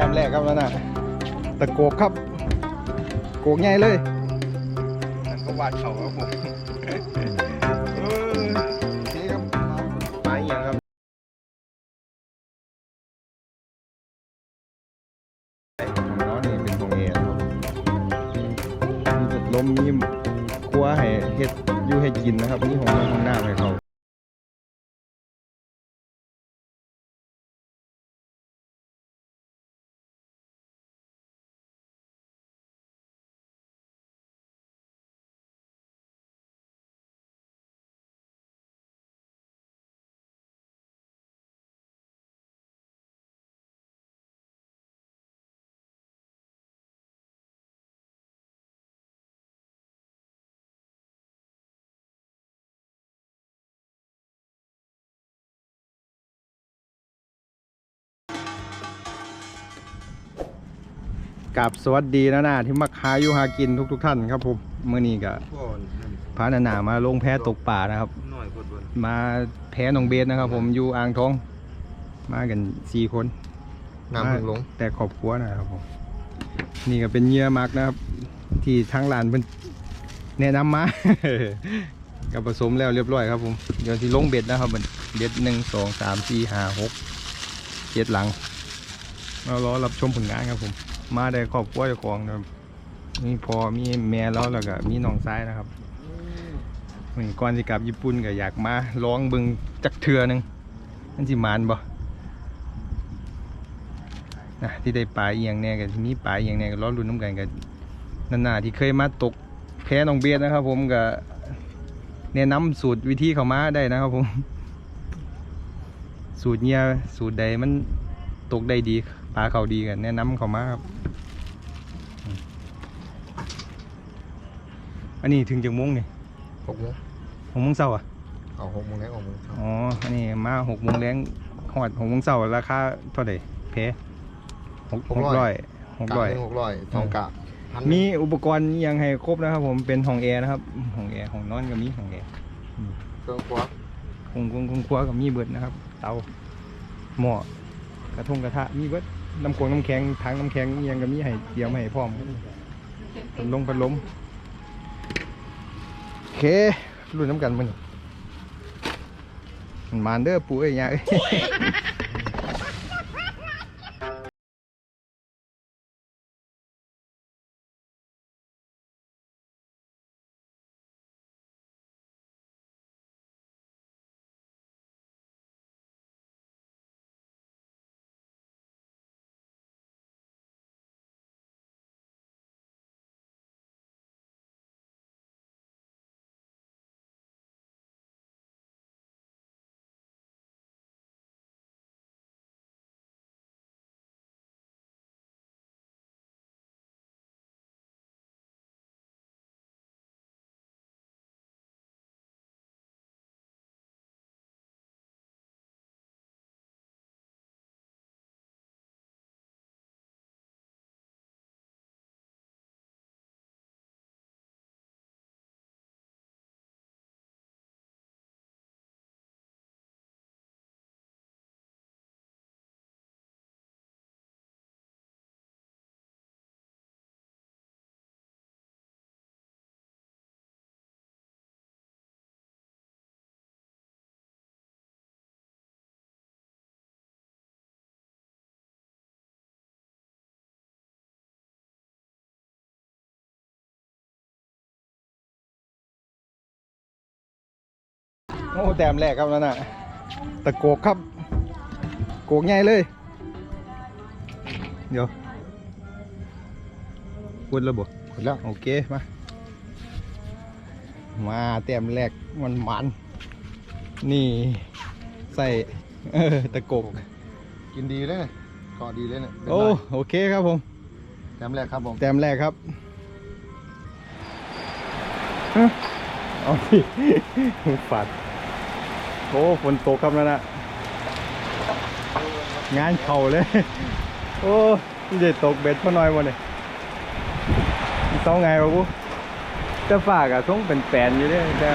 ต้มแรกครับแล้วนะตะโกกครับโกกใหญ่เลยนั่นก็วาดเขาครับผมเออโอเคครับปลาเอียงครับของน้องนี่เป็นของเอนะครับมีจุดลมมีครัวให้เฮ็ดอยู่ให้กินนะครับนี่ของน้องของหน้าให้เขา กับสวัสดีนะนาที่มาคาอยู่หากินทุกๆท่านครับผมเมื่อนี้ก็พ่อนั่นพานานามาลงแพตกป่านะครับหน่อยพดวันมาแพหนองเบสนะครับ ผมอยู่อ่างทอง มากันสี่คนน้ำพึ่งลงมาแต่ครอบครัวนะครับผมนี่ก็เป็นเหยื่อมักนะครับ ที่ทางร้านเพิ่นแนะนำมากับผสมแล้วเรียบร้อยครับผมเดี๋ยวที่ลงเบ็ดนะครับมันเบ็ดหนึ่งสองสามสี่ห้าหกเจ็ดหลังมารอรับชมผลงานครับผม มาได้ครอบครัวเจ้าของนะครับมีพ่อมีแม่แล้วแล้วก็มีน้องซ้ายนะครับนี่ก่อนสิกลับญี่ปุ่นก็อยากมาลองเบิ่งจักเทือหนึงมันสิมานบ่นะที่ได้ปลาเอียงแน่กันที่มีปลาเอียงแน่ก็รอรุ่นน้ำกันกันนานๆที่เคยมาตกแพน้องเบียดนะครับ ผมก็แนะนำสูตรวิธีเขามาได้นะครับผม สูตรเนี้ยสูตรใดมันตกได้ดีปลาเขาดีกันแนะนำเขามาครับอืม อันนี้ถึงจากโมงนี่หกโมงหกโมงเช้าอะเอาหกโมงแล้วออกโมงเช้าอ๋ออันนี้มาหกโมงแรงหอดหกโมงเช้าราคาเท่าไหร่เพหกหกร้อยหกกะร้อยหนึ่งหกร้อยสองกะพันมีอุปกรณ์อิหยังให้ครบนะครับ ผมเป็นห้องแอร์นะครับห้องแอร์ห้องนอนก็มีห้องแอร์เครื่องครัวคงคงคงครัวก็มีเบิดนะครับ เตาหม้อกระทงกระทะมีเบิดน้ำโขงน้ำแข็งถังน้ำแข็งอิหยังก็มีให้เตรียมให้พร้อมพัดลมพัดลมโอ เครุ่นน้ำกันมันมันมานเด้อปู่เอ้ยยาเอ้ย โอ้แต้มแรกครับนั่นน่ะตะโกกครับ โกกใหญ่เลย เดี๋ยวพูดแล้วบ่หมดแล้วโอเคมา มาแต้มแรกมันมันนี่ใส่เออตะโกกกินดีเลยเนี่ยเกาะดีเลยเนี่ยเป็นโอ้ไรโอเคครับผม แต้มแรกครับผมแต้มแรกครับฮะเอาสิ ฝัด โอ้ฝนตกครับแล้วนะงานเข่าเลย โอ้ยเด็ดตกเบ็ดพอน้อยวันเลยต้องไงวะกูจะฝากอะทรงเป็นแปนอยู่เลยจะ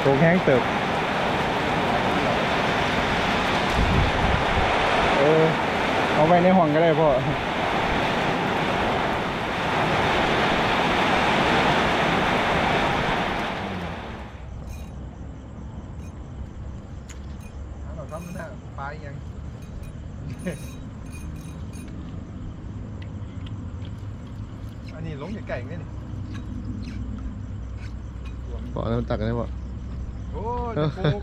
โตกแห้งเติบเออเอาไปในห้องก็ได้พ่อ อันนี้ลงจากไก่เนี่ยนี่บอกแล้วมันตักกันได้บ่โอ้ยโกง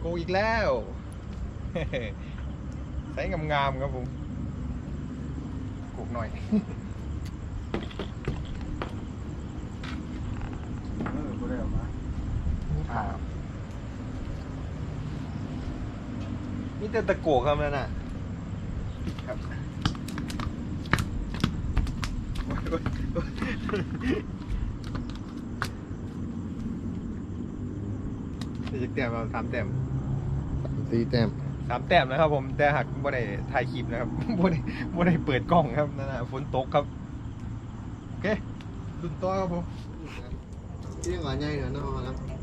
โกงอีกแล้วใส่งามๆครับผมกกหน่อยเออบ่ได้ออกมาอ่ามีแต่ตะโกกครับนั่นน่ะครับ โอ้ยโอ้ยโอ้ยนี่จะแต้มเราสามแต้มตีแต้มสามแต้มนะครับผมแต่หักบ่ได้ถ่ายคลิปนะครับบ่ได้บ่ได้เปิดกล้องครับนั่นนะฝนตกครับโอเคดุนต่อครับผมที่ยังหวานใหญ่เหรอน้องครับ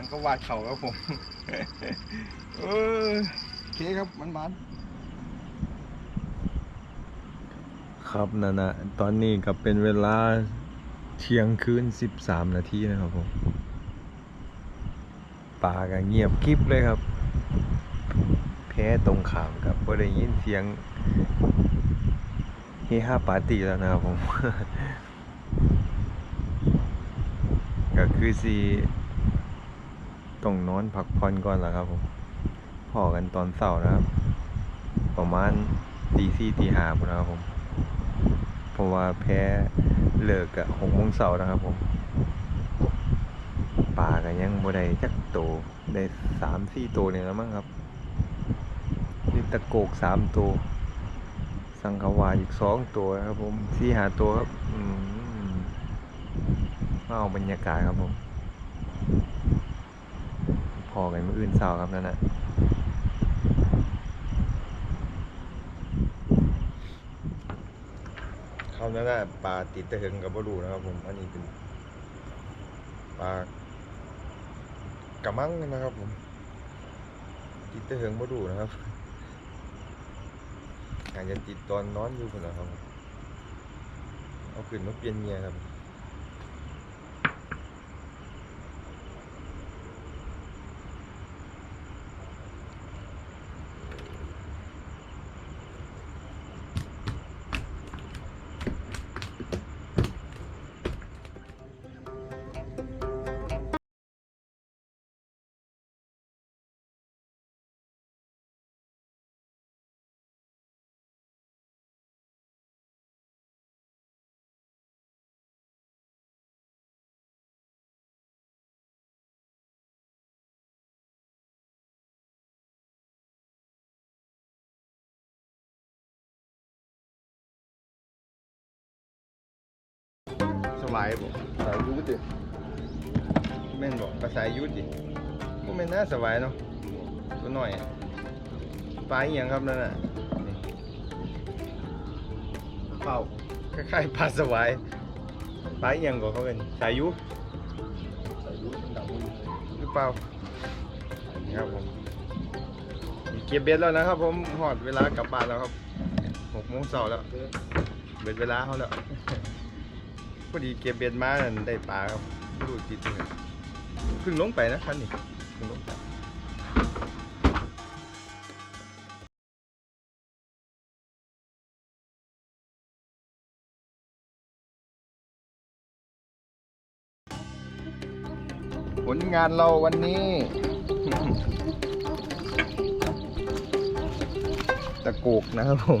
นั่นก็วาดเขาครับผมเออโอเคครับมันมันครับนั่นะตอนนี้ก็เป็นเวลาเที่ยงคืน13นาทีนะครับผมป่าก็เงียบกิบเลยครับ แพ้ตรงขามครับบ่ได้ยินเสียงเฮฮาปาร์ตี้แล้วนะครับผม ก็คือสิ ต้องนอนพักผ่อนก่อนแล้วครับผมพอกันตอนเสาร์นะครับ ประมาณตีสี่ตีห้าบนนะครับผม เพราะว่าแพ้เลิกอะหกโมงเสาร์นะครับผมปลาก็ยังบ่ได้จักโตวได้สามสี่ตัวเนี่ยแล้วมั้งครับนี่ตะโกกสามตัวสังขวาอีกสองตัวครับผมสี่หาตัวครับ อืมเอาบรรยากาศครับผม อกันเมื่ออื่นเสาร์ครับนั่นนะเขานั่นน่ะปลาติดตะเหิงกับบรูนะครับผมอันนี้เป็นปลากระมังนะครับผมติดตะเหิงบรูนะครับอาจจะติดตอนนอนอยู่คนนะครับ เอาขึ้นมาเปลี่ยนเมียครับ สบายบ่สายยูดิแม่นบอกภาษายุทธดิก็แม่นน่าสบายเนาะตัวหน่อยอะปลาอหย่างครับนั่นน่ะนี่เป้าคล้ายๆปลาสวายปลาอหยังก็เขาเป็นสายุใส่ยุ้งดำมือหรือเปล่านี่ครับผมนี่เก็บเบ็ดแล้วนะครับผมหอดเวลากลับบ้านแล้วครับหกโมงเช้าแล้วเบ็ดเวลาเขาแล้ว พอดีเก็บเบ็ดมานั่นได้ปลาครับดูติดเลยเพิ่งลงไปนะคันนี้เพิ่งลงไปผลงานเราวันนี้ ตะโกกนะครับผม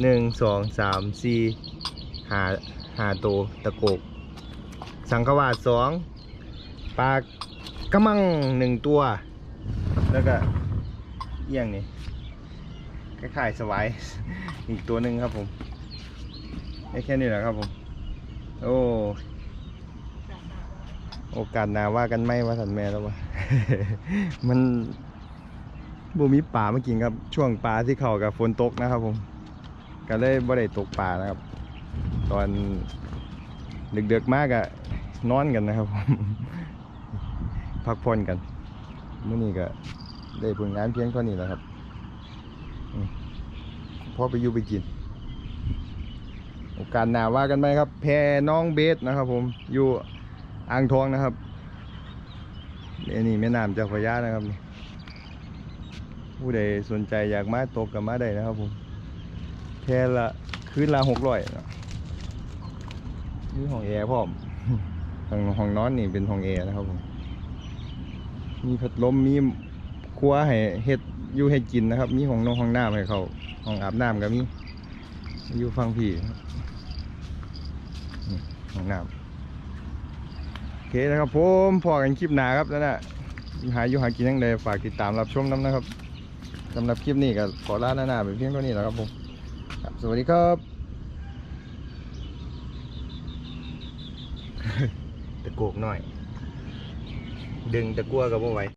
หนึ่งสองสามสี่ หาหาตัวตะโกก สังขวาดสองปลากระมังหนึ่งตัว แล้วก็เอี่ยงนี่คล้ายๆสวาย อีกตัวหนึ่งครับผมได้แค่นี้แหละครับผม โอ้โอกาสหนาว่ากันไหมว่าสันแม่แล้ววะ มันบ่มีป่ามากินครับ ช่วงปลาที่เขากับฝนตกนะครับผม ก็เลยบ่ได้ตกปลานะครับ ตอนเดึกๆมากอะนอนกันนะครับผมพักผ่อนกันมื้อนี้ก็ได้ผลงานเพียงเท่านี้แหละครับอืมพอไปอยู่ไปกิน โอกาสหนาว่ากันไหมครับ แพน้องเบสนะครับ ผมอยู่อ่างทองนะครับอันนี้แม่น้ำเจ้าพระยานะครับ ผู้ใดสนใจอยากมาตกกับมาได้นะครับผมแค่ละคืนละหกร้อยนะ นี่ห้องแอร์พร้อมห้องห้องนอนนี่เป็นห้องแอร์นะครับผมมีพัดลมมีครัวให้เฮ็ดอยู่ให้กินนะครับ มีห้องนงห้องน้ำให้เขาห้องอาบน้ำก็มีอยู่ฟังพี่ห้องน้ำโอเคนะครับผมพอกันคลิปหนาครับแล้วนะหาอยู่หากินยังไงฝากติดตามรับชมน้ำนะครับสำหรับคลิปนี้ก็ขอลาหน้าๆไปเพียงเท่านี้แหล้วครับผมสวัสดีครับ ตะ โกกหน่อย ดึงตะกัวกับว่าไหว